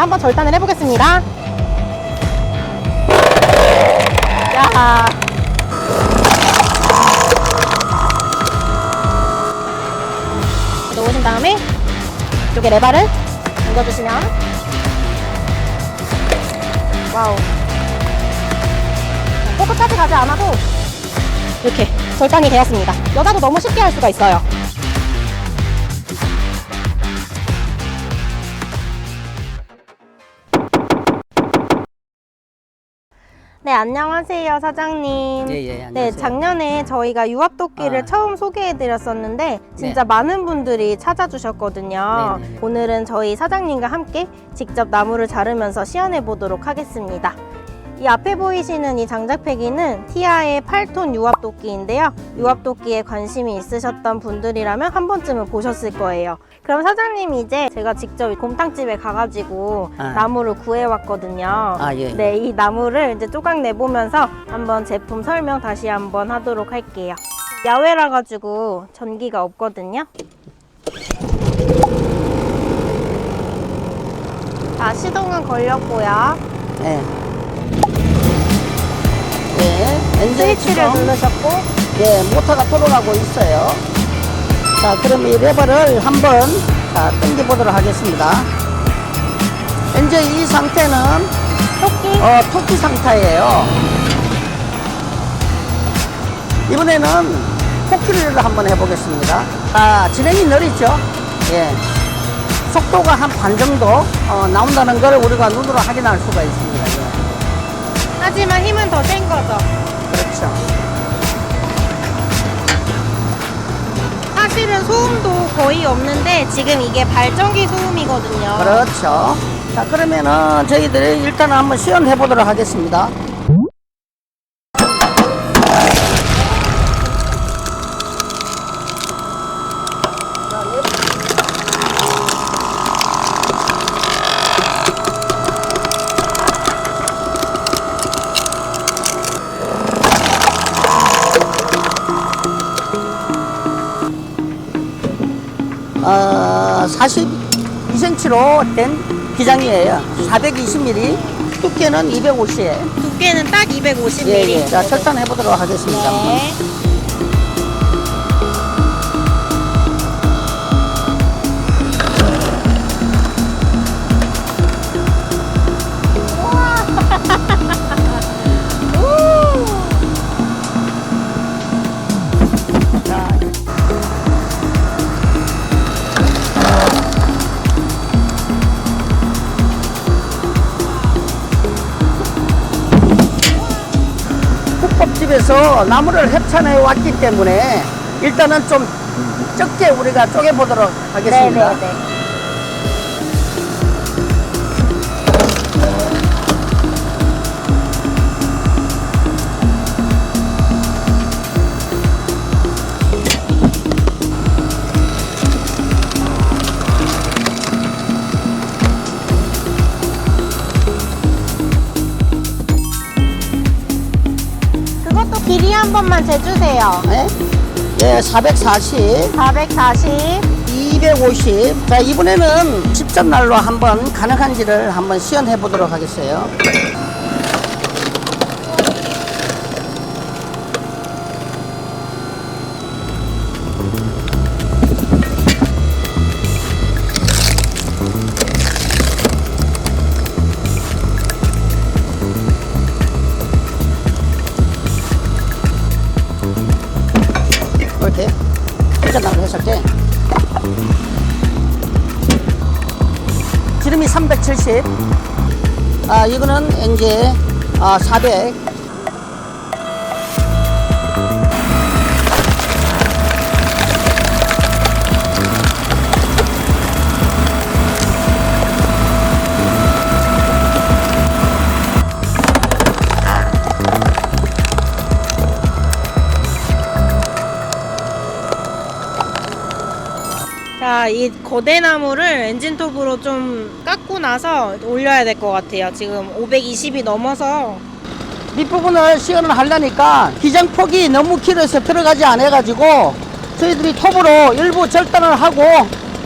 제가 한번 절단을 해보겠습니다. 야. 놓으신 다음에 이쪽에 레바를 당겨주시면 와우 포크까지 가지 않아도 이렇게 절단이 되었습니다. 여자도 너무 쉽게 할 수가 있어요. 네, 안녕하세요, 사장님. 예, 예, 네, 안녕하세요. 작년에 저희가 유압도끼를 아. 처음 소개해드렸었는데 진짜 네. 많은 분들이 찾아주셨거든요. 네, 네, 네. 오늘은 저희 사장님과 함께 직접 나무를 자르면서 시연해 보도록 하겠습니다. 이 앞에 보이시는 이 장작패기는 티아의 8톤 유압도끼인데요. 유압도끼에 관심이 있으셨던 분들이라면 한 번쯤은 보셨을 거예요. 그럼 사장님 이제 제가 직접 곰탕집에 가가지고 아. 나무를 구해왔거든요. 아, 예. 네, 이 나무를 이제 조각 내보면서 한번 제품 설명 다시 한번 하도록 할게요. 야외라 가지고 전기가 없거든요. 자, 시동은 걸렸고요. 네. 네, 엔진 스위치를 지금 누르셨고, 예, 모터가 돌아가고 있어요. 자, 그럼 이 레버를 한번 자, 당겨 보도록 하겠습니다. 현재 이 상태는 토끼, 어, 토끼 상태예요. 이번에는 코끼리를 한번 해보겠습니다. 아, 진행이 느리죠? 예. 속도가 한 반 정도 어, 나온다는 걸 우리가 눈으로 확인할 수가 있습니다. 예. 하지만 힘은 더 센 거죠. 그렇죠. 사실은 소음도 거의 없는데 지금 이게 발전기 소음이거든요. 그렇죠. 자, 그러면은 저희들이 일단 한번 시연해 보도록 하겠습니다. 어, 42cm로 된 기장이에요. 420mm, 두께는 250. 두께는 딱 250mm. 예, 예. 자, 절단해 보도록 하겠습니다. 네. 집에서 나무를 협찬해 왔기 때문에 일단은 좀 적게 우리가 쪼개 보도록 하겠습니다. 네 네 네. 한 번만 재주세요. 네? 예, 440, 440. 250. 자, 이번에는 10점 날로 한번 가능한지를 한번 시연해 보도록 하겠어요. 170. 아, 이거는 이제 아, 400. 자, 이 거대 나무를 엔진톱으로 좀 깎고 나서 올려야 될 것 같아요. 지금 520이 넘어서 밑부분을 시연을 하려니까 기장폭이 너무 길어서 들어가지 않아가지고 저희들이 톱으로 일부 절단을 하고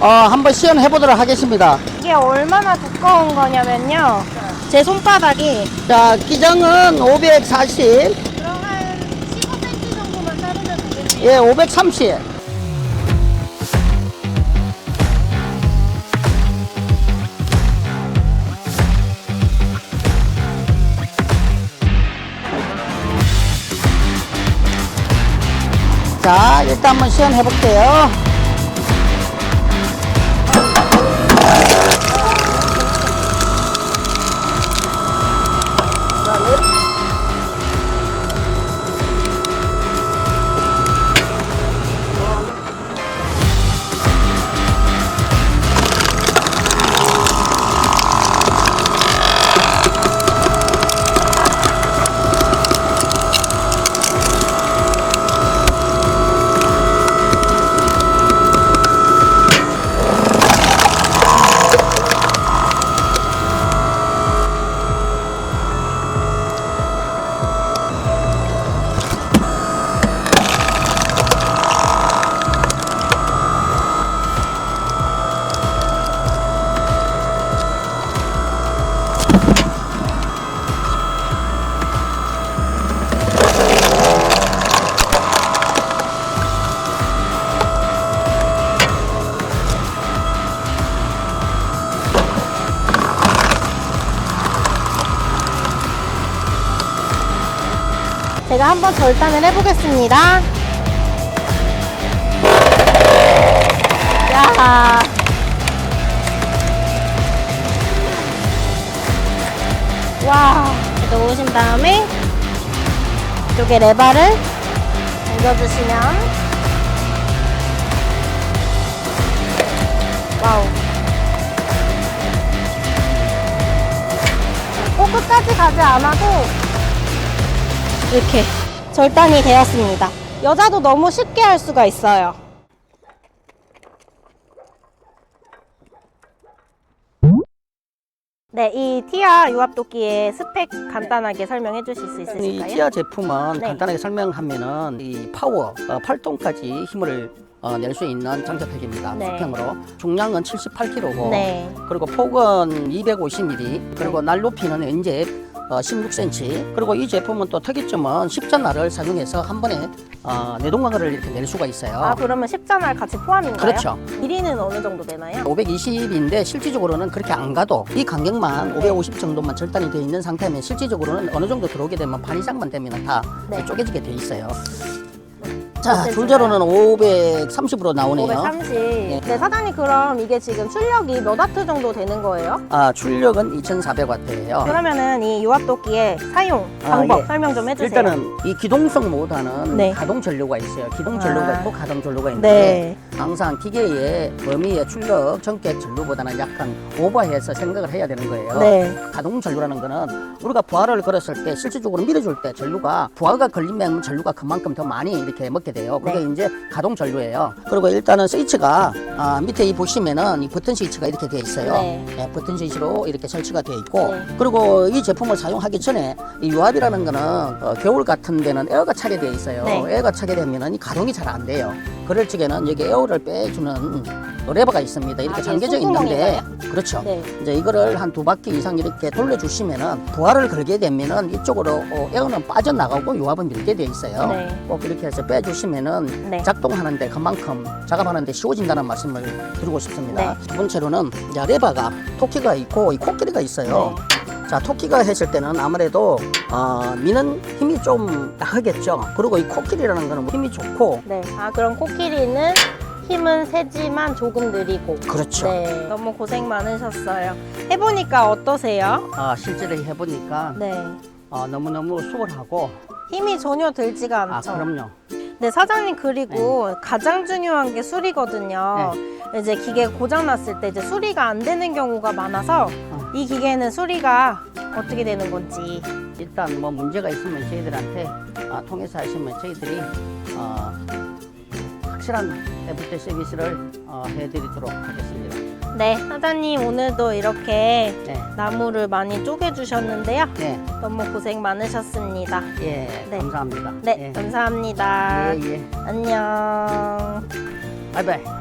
어, 한번 시연해 보도록 하겠습니다. 이게 얼마나 두꺼운 거냐면요. 제 손바닥이 자, 기장은 540, 그럼 한 15cm 정도만 자르면 되겠네요. 예, 530. 자, 일단 한번 시연해 볼게요. 제가 한번 절단을 해보겠습니다. 야. 와. 넣으신 다음에 이쪽에 레바를 당겨주시면 와우. 꼭 끝까지 가지 않아도 이렇게 절단이 되었습니다. 여자도 너무 쉽게 할 수가 있어요. 네, 이 티아 유압도끼의 스펙 간단하게 설명해 주실 수이 있으실까요? 티아 제품은 네. 간단하게 설명하면은 이 파워 어, 8톤까지 힘을 어, 낼 수 있는 장작팩입니다. 네. 수평으로 중량은 78kg고 네. 그리고 폭은 250mm 그리고 날 높이는 현재 어, 16cm 그리고 이 제품은 또 특이점은 십자날을 사용해서 한 번에 어, 내동강을 이렇게 낼 수가 있어요. 아, 그러면 십자날 같이 포함인가요? 그렇죠. 길이는 어느 정도 되나요? 520인데 실질적으로는 그렇게 안 가도 이 간격만 550 정도만 절단이 되어 있는 상태면 실질적으로는 어느 정도 들어오게 되면 반 이상만 되면 다 네. 쪼개지게 돼 있어요. 자? 줄자로는 530으로 나오네요. 530. 네, 사장님 그럼 이게 지금 출력이 몇 와트 정도 되는 거예요? 아, 출력은 2,400W예요. 그러면은 이 유압도끼의 사용 아, 방법 예. 설명 좀 해주세요. 일단은 이 기동성 모드는 네. 가동 전류가 있어요. 기동 전류가 아. 있고 가동 전류가 있는데 네. 항상 기계의 범위의 출력 전격 전류보다는 약간 오버해서 생각을 해야 되는 거예요. 네. 가동 전류라는 거는 우리가 부하를 걸었을 때 실질적으로 밀어줄 때 전류가 부하가 걸리면 전류가 그만큼 더 많이 이렇게 먹게 돼요. 그게 네. 이제 가동 전류예요. 그리고 일단은 스위치가 아, 밑에 이 보시면은 이 버튼 스위치가 이렇게 되어 있어요. 네. 네, 버튼 스위치로 이렇게 설치가 되어 있고 네. 그리고 이 제품을 사용하기 전에 이 유압이라는 거는 어, 겨울 같은 데는 에어가 차게 되어 있어요. 네. 에어가 차게 되면은 이 가동이 잘 안 돼요. 그럴 적에는 여기 에어를 빼주는 레버가 있습니다. 이렇게 아, 잠겨져 이게 있는데 그렇죠. 네. 이제 이거를 한 두 바퀴 이상 이렇게 돌려주시면은 부하를 걸게 되면은 이쪽으로 어, 에어는 빠져나가고 유압은 밀게 되어 있어요. 네. 꼭 이렇게 해서 빼주시면은 네. 작동하는데 그만큼 작업하는데 쉬워진다는 말씀을 드리고 싶습니다. 네. 두 번째로는 이제 레바가 토끼가 있고 이 코끼리가 있어요. 네. 자 토끼가 했을 때는 아무래도 어, 미는 힘이 좀 나가겠죠. 그리고 이 코끼리라는 거는 힘이 좋고 네. 아 그럼 코끼리는 힘은 세지만 조금 느리고. 그렇죠. 네. 너무 고생 많으셨어요. 해보니까 어떠세요? 아, 실제로 해보니까 네. 어, 너무너무 수월하고 힘이 전혀 들지가 아 않죠. 그럼요. 네, 사장님 그리고 가장 중요한 게 수리거든요. 네. 이제 기계 고장 났을 때 이제 수리가 안 되는 경우가 많아서 어. 이 기계는 수리가 어떻게 되는 건지. 일단 뭐 문제가 있으면 저희들한테 아, 통해서 하시면 저희들이 어, 확실한 애프터 서비스를 어, 해드리도록 하겠습니다. 네, 사장님 오늘도 이렇게 네, 나무를 많이 쪼개 주셨는데요. 네, 너무 고생 많으셨습니다. 예, 네. 감사합니다. 네, 감사합니다. 예, 예. 안녕. 바이바이.